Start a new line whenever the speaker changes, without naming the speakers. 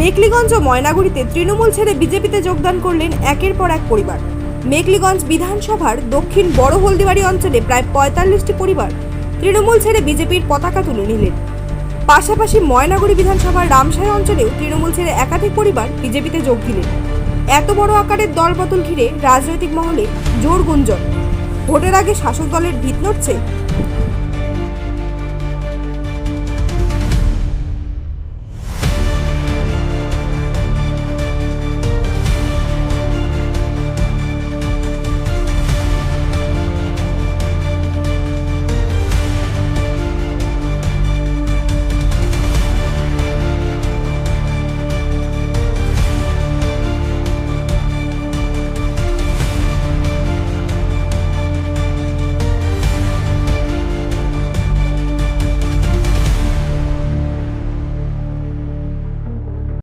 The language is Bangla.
মেকলিগঞ্জ ও ময়নাগুড়িতে তৃণমূল ছেড়ে বিজেপিতে যোগদান করলেন একের পর এক পরিবার। মেকলিগঞ্জ বিধানসভার দক্ষিণ বড় হলদিবাড়ি অঞ্চলে প্রায় পঁয়তাল্লিশটি পরিবার তৃণমূল ছেড়ে বিজেপির পতাকা তুলে নিলেন। পাশাপাশি ময়নাগুড়ি বিধানসভার রামসাই অঞ্চলেও তৃণমূল ছেড়ে একাধিক পরিবার বিজেপিতে যোগ দিলেন। এত বড় আকারের দলবদল ঘিরে রাজনৈতিক মহলে জোর গুঞ্জন। ভোটের আগে শাসক দলের ভিত নড়ছে।